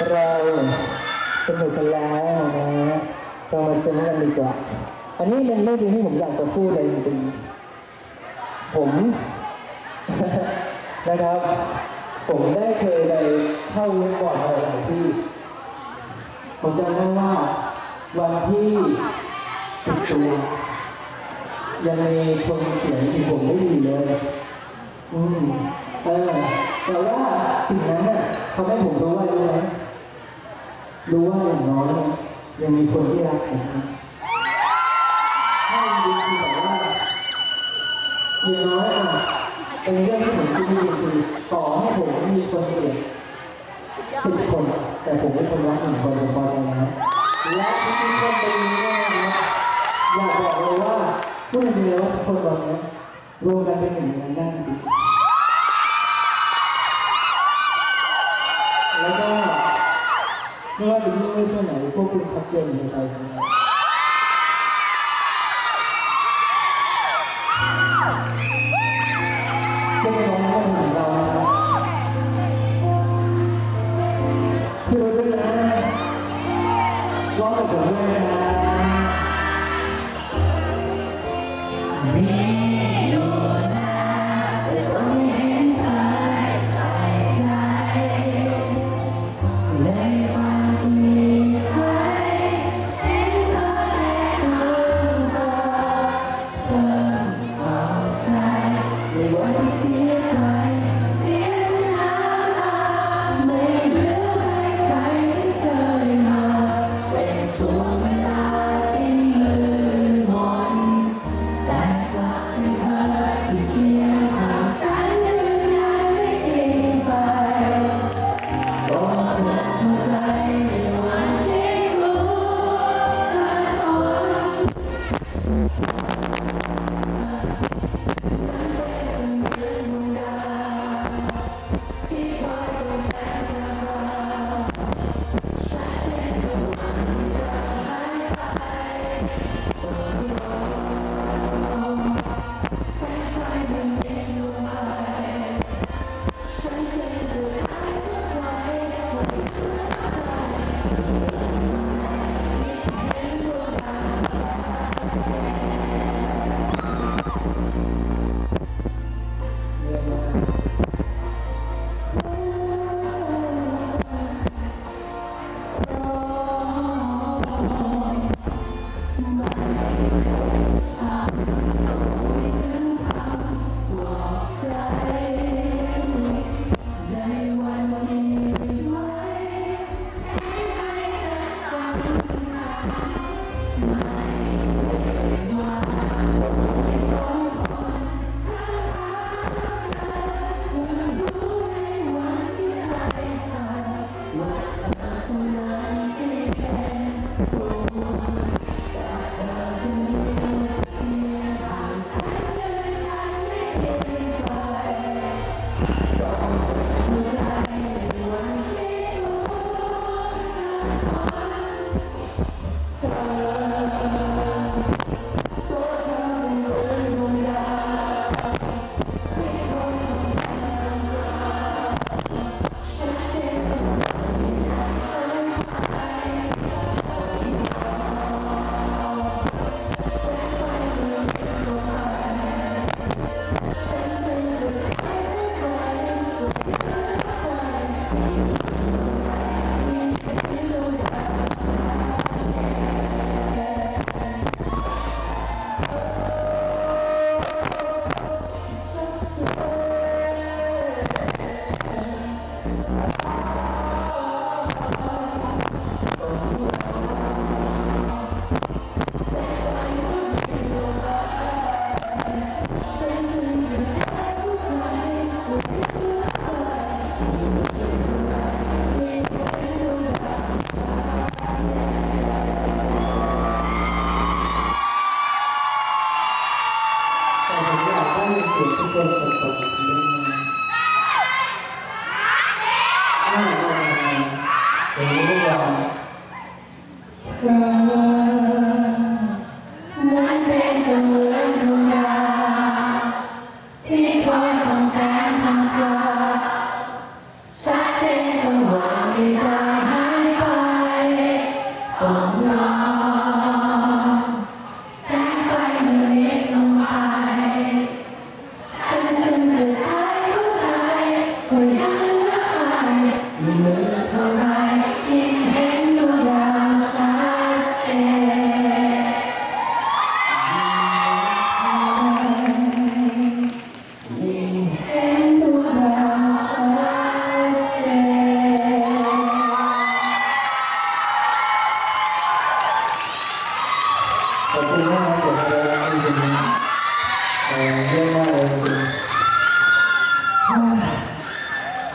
เราสนุกกันแล้วนะเรามาซึ้งกันดีกว่า อันนี้เป็นเรื่องที่ผมอยากจะพูดเลยจริงๆผมนะครับ ผมได้เคยไปเข้าวิร์กบอร์ดอะไรหลายที่ ผมจำได้ว่าวันที่สิบตัวยังมีคนเขียนที่ผมไม่ดีเลย อืมเออแต่ว่าสิ่งนั้นน่ะทำให้ผมรู้ว่ารู้ไหม รู้ว่าอย่างน้อยยังมีคนที่รักผมนะถ้าจริงๆคือแบบว่าอย่างน้อยอะเป็นเรื่องที่ผมคิดดีคือต่อให้ผมมีคนเกลียดสิบคน แต่ผมเป็นคนรักหนึ่งคนผมพอใจนะและทุกๆคนตรงนี้เนี่ยนะอยากบอกเลยว่าพูดจริงๆแล้วว่าคนตอนนี้รวมกันเป็นหนึ่งในนั้น ร้องกับผ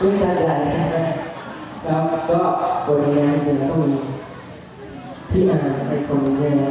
ลุงจันทร์ไหลครับก็วันนี้นก็มีที่อาเป็นคนนี้นะ